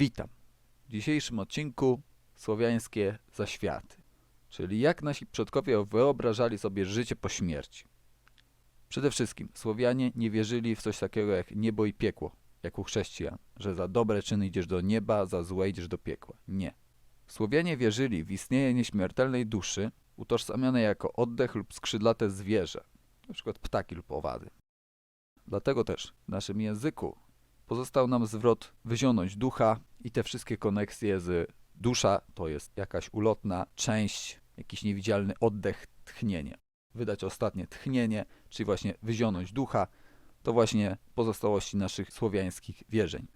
Witam. W dzisiejszym odcinku słowiańskie zaświaty, czyli jak nasi przodkowie wyobrażali sobie życie po śmierci. Przede wszystkim Słowianie nie wierzyli w coś takiego jak niebo i piekło, jak u chrześcijan, że za dobre czyny idziesz do nieba, za złe idziesz do piekła. Nie. Słowianie wierzyli w istnienie nieśmiertelnej duszy, utożsamianej jako oddech lub skrzydlate zwierzę, np. ptaki lub owady. Dlatego też w naszym języku pozostał nam zwrot wyzionąć ducha i te wszystkie koneksje z dusza to jest jakaś ulotna część, jakiś niewidzialny oddech, tchnienie. Wydać ostatnie tchnienie, czyli właśnie wyzionąć ducha, to właśnie pozostałości naszych słowiańskich wierzeń.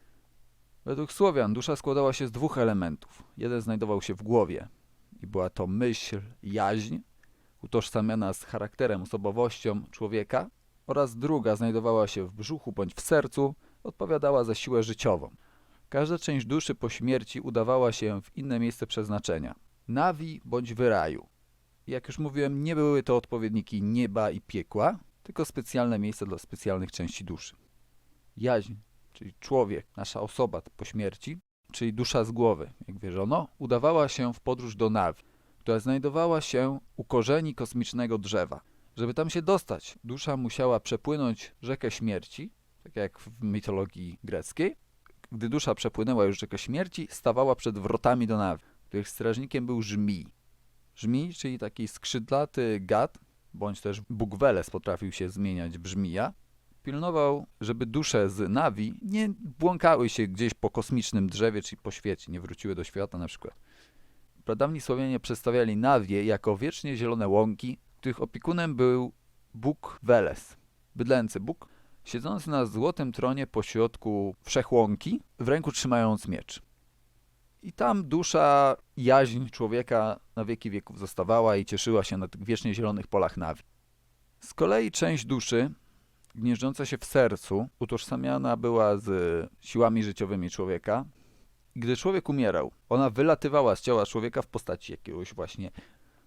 Według Słowian dusza składała się z dwóch elementów. Jeden znajdował się w głowie i była to myśl, jaźń, utożsamiana z charakterem, osobowością człowieka, oraz druga znajdowała się w brzuchu bądź w sercu, odpowiadała za siłę życiową. Każda część duszy po śmierci udawała się w inne miejsce przeznaczenia. Nawi bądź wyraju. Jak już mówiłem, nie były to odpowiedniki nieba i piekła, tylko specjalne miejsca dla specjalnych części duszy. Jaźń, czyli człowiek, nasza osoba po śmierci, czyli dusza z głowy, jak wierzono, udawała się w podróż do Nawi, która znajdowała się u korzeni kosmicznego drzewa. Żeby tam się dostać, dusza musiała przepłynąć rzekę śmierci, tak jak w mitologii greckiej. Gdy dusza przepłynęła już rzekę śmierci, stawała przed wrotami do Nawi, których strażnikiem był żmij. Żmij, czyli taki skrzydlaty gad, bądź też Bóg Weles potrafił się zmieniać w żmija, pilnował, żeby dusze z Nawi nie błąkały się gdzieś po kosmicznym drzewie, czyli po świecie, nie wróciły do świata na przykład. Pradawni Słowianie przedstawiali Nawie jako wiecznie zielone łąki, których opiekunem był Bóg Weles, bydlęcy Bóg, siedzący na złotym tronie pośrodku wszechłąki, w ręku trzymając miecz. I tam dusza, jaźń człowieka na wieki wieków zostawała i cieszyła się na tych wiecznie zielonych polach Nawi. Z kolei część duszy, gnieżdżąca się w sercu, utożsamiana była z siłami życiowymi człowieka. Gdy człowiek umierał, ona wylatywała z ciała człowieka w postaci jakiegoś właśnie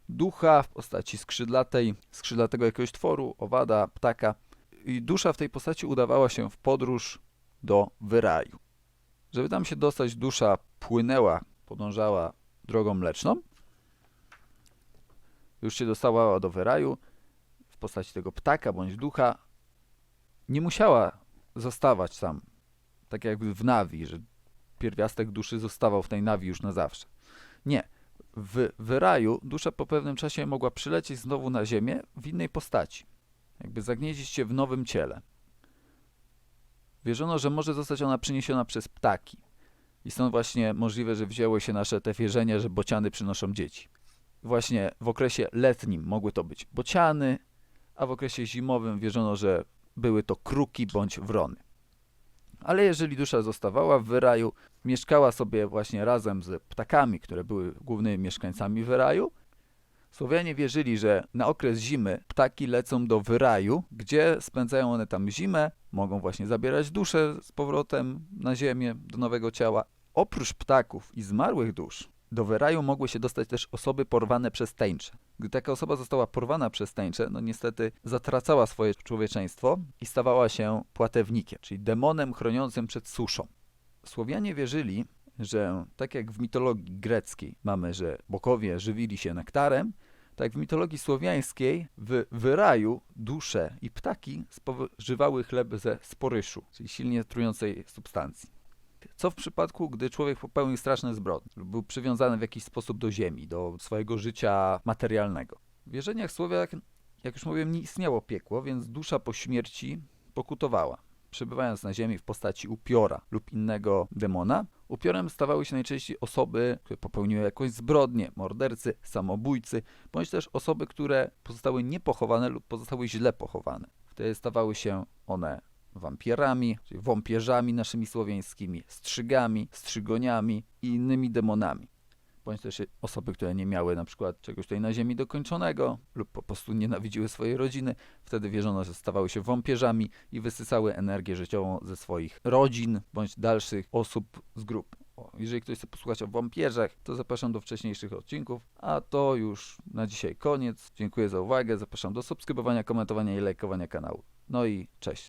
ducha, w postaci skrzydlatej, skrzydlatego jakiegoś tworu, owada, ptaka. I dusza w tej postaci udawała się w podróż do wyraju. Żeby tam się dostać, dusza płynęła, podążała drogą mleczną. Już się dostała do wyraju w postaci tego ptaka bądź ducha. Nie musiała zostawać tam, tak jak w nawi, że pierwiastek duszy zostawał w tej nawi już na zawsze. Nie. W wyraju dusza po pewnym czasie mogła przylecieć znowu na ziemię w innej postaci. Jakby zagnieździć się w nowym ciele. Wierzono, że może zostać ona przyniesiona przez ptaki. I stąd właśnie możliwe, że wzięły się nasze te wierzenia, że bociany przynoszą dzieci. Właśnie w okresie letnim mogły to być bociany, a w okresie zimowym wierzono, że były to kruki bądź wrony. Ale jeżeli dusza zostawała w wyraju, mieszkała sobie właśnie razem z ptakami, które były głównymi mieszkańcami wyraju, Słowianie wierzyli, że na okres zimy ptaki lecą do wyraju, gdzie spędzają one tam zimę, mogą właśnie zabierać duszę z powrotem na ziemię, do nowego ciała. Oprócz ptaków i zmarłych dusz, do wyraju mogły się dostać też osoby porwane przez tęczę. Gdy taka osoba została porwana przez tęczę, no niestety zatracała swoje człowieczeństwo i stawała się płatewnikiem, czyli demonem chroniącym przed suszą. Słowianie wierzyli, że tak jak w mitologii greckiej mamy, że bogowie żywili się nektarem, tak w mitologii słowiańskiej w wyraju dusze i ptaki spożywały chleb ze sporyszu, czyli silnie trującej substancji. Co w przypadku, gdy człowiek popełnił straszne zbrodnie lub był przywiązany w jakiś sposób do ziemi, do swojego życia materialnego? W wierzeniach Słowian, jak już mówiłem, nie istniało piekło, więc dusza po śmierci pokutowała. Przebywając na ziemi w postaci upiora lub innego demona, upiorem stawały się najczęściej osoby, które popełniły jakąś zbrodnię, mordercy, samobójcy, bądź też osoby, które pozostały niepochowane lub pozostały źle pochowane. Wtedy stawały się one wampirami, czyli wąpierzami naszymi słowiańskimi, strzygami, strzygoniami i innymi demonami. Bądź też osoby, które nie miały na przykład czegoś tutaj na ziemi dokończonego lub po prostu nienawidziły swojej rodziny. Wtedy wierzono, że stawały się wąpierzami i wysysały energię życiową ze swoich rodzin bądź dalszych osób z grup. O, jeżeli ktoś chce posłuchać o wampierzach, to zapraszam do wcześniejszych odcinków. A to już na dzisiaj koniec. Dziękuję za uwagę. Zapraszam do subskrybowania, komentowania i lajkowania kanału. No i cześć.